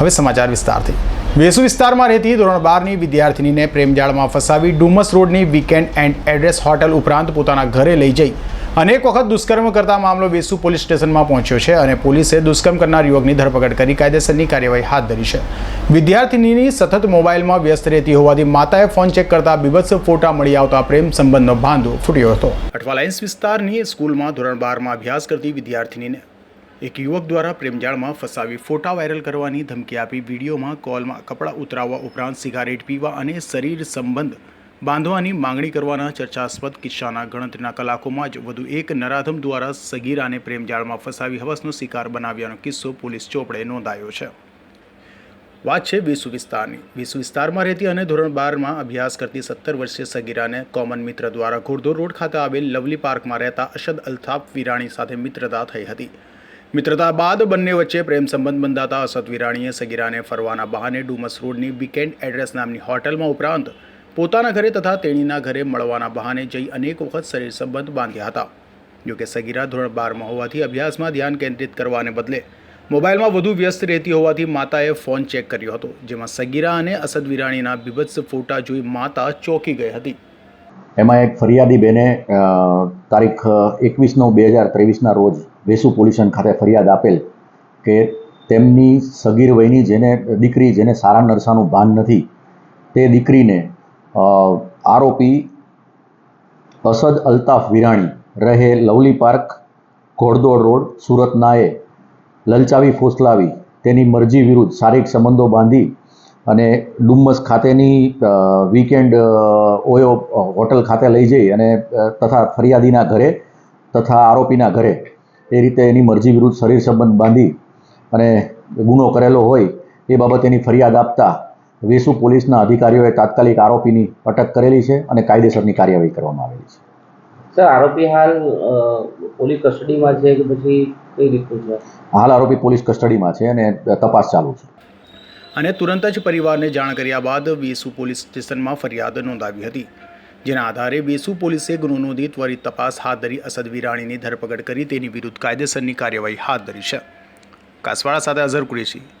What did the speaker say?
હવે સમાચાર વિસ્તારથી. વેસુ વિસ્તારમાં રહેતી ધોરણ બારની વિદ્યાર્થીનીને પ્રેમજાળમાં ફસાવી ડુમસ રોડની વીકેન્ડ એન્ડ એડ્રેસ હોટલ ઉપરાંત પોતાના ઘરે લઈ જઈ. અનેક વખત દુષ્કર્મ કરતા મામલો વેસુ પોલીસ સ્ટેશનમાં પહોંચ્યો છે અને પોલીસે દુષ્કર્મ કરનાર યુવકની ધરપકડ કરી કાયદેસરની કાર્યવાહી હાથ ધરી છે. વિદ્યાર્થીનીની સતત મોબાઈલમાં વ્યસ્ત રહેતી હોવાથી માતાએ ફોન ચેક કરતા બીભત્સ ફોટા મળી આવતા પ્રેમ સંબંધનો બાંધો ફૂટ્યો હતો. અઠવાલાઇન્સ વિસ્તારની સ્કૂલમાં ધોરણ બારમાં અભ્યાસ કરતી વિદ્યાર્થીનીને એક યુવક દ્વારા પ્રેમજાળમાં ફસાવી ફોટા વાયરલ કરવાની ધમકી આપી વિડીયોમાં કોલમાં કપડાં ઉતરાવવા ઉપરાંત સિગારેટ પીવા અને શરીર સંબંધ બાંધવાની માંગણી કરવાના ચર્ચાસ્પદ કિસ્સાના ગણતરીના કલાકોમાં જ વધુ એક નરાધમ દ્વારા સગીરાને પ્રેમજાળમાં ફસાવી હવસનો શિકાર બનાવ્યાનો કિસ્સો પોલીસ ચોપડે નોંધાયો છે. વાત છે વિશ્વ વિસ્તારની. વિશ્વ વિસ્તારમાં રહેતી અને ધોરણ બારમાં અભ્યાસ કરતી સત્તર વર્ષીય સગીરાને કોમન મિત્ર દ્વારા ઘોડધોર રોડ ખાતે આવેલ લવલી પાર્કમાં રહેતા અશદ અલ્તાફ વિરાણી સાથે મિત્રતા થઈ હતી. મિત્રતા બાદ બંને વચ્ચે પ્રેમ સંબંધ બંધાતા અસદ વિરાણીએ સગીરાને ફરવાના બહાને ડુમસ રોડની વીકેન્ડ એડ્રેસ નામની હોટલમાં ઉપરાંત પોતાના ઘરે તથા તેણીના ઘરે મળવાના બહાને જઈ અનેક વખત શરીર સંબંધ બાંધ્યા હતા. જોકે સગીરા ધોરણ બારમાં હોવાથી અભ્યાસમાં ધ્યાન કેન્દ્રિત કરવાને બદલે મોબાઈલમાં વધુ વ્યસ્ત રહેતી હોવાથી માતાએ ફોન ચેક કર્યો હતો, જેમાં સગીરા અને અસદ વિરાણીના બીભત્સ ફોટા જોઈ માતા ચોંકી ગઈ હતી. એમાં એક ફરિયાદી બેને તારીખ એકવીસ નવ બે હજાર ત્રેવીસના રોજ વેસુ પોલ્યુશન ખાતે ફરિયાદ આપેલ કે તેમની સગીર વયની જેને, દીકરી જેને સારા નરસાનું ભાન નથી, તે દીકરીને આરોપી અસદ અલ્તાફ વિરાણી રહે લવલી પાર્ક, ઘોડદોડ રોડ સુરતનાએ લલચાવી, ફોસલાવી, તેની મરજી વિરુદ્ધ શારીરિક સંબંધો બાંધી અને ડુમ્મસ ખાતેની વીકેન્ડ ઓયો હોટલ ખાતે લઈ જઈ અને તથા ફરિયાદીના ઘરે તથા આરોપીના ઘરે એ રીતે એની મરજી વિરુદ્ધ શરીર સંબંધ બાંધી અને ગુનો કરેલો હોય એ બાબતેની ફરિયાદ આપતા વેસુ પોલીસના અધિકારીઓએ તાત્કાલિક આરોપીની અટક કરેલી છે અને કાયદેસરની કાર્યવાહી કરવામાં આવેલી છે. સર આરોપી હાલ પોલીસ કસ્ટડીમાં છે કે પછી કઈ રીતનું છે? હાલ આરોપી પોલીસ કસ્ટડીમાં છે અને તપાસ ચાલુ છે. અને તુરંત જ પરિવારને જાણ કર્યા બાદ વેસુ પોલીસ સ્ટેશનમાં ફરિયાદ નોંધાવી હતી. જેના આધારે વેસુ પોલીસે ગુનો નોંધી ત્વરિત તપાસ હાથ ધરી અસદ વિરાણીની ધરપકડ કરી તેની વિરુદ્ધ કાયદેસરની કાર્યવાહી હાથ ધરી છે. કાસવાડા સાથે અઝર કુરેશી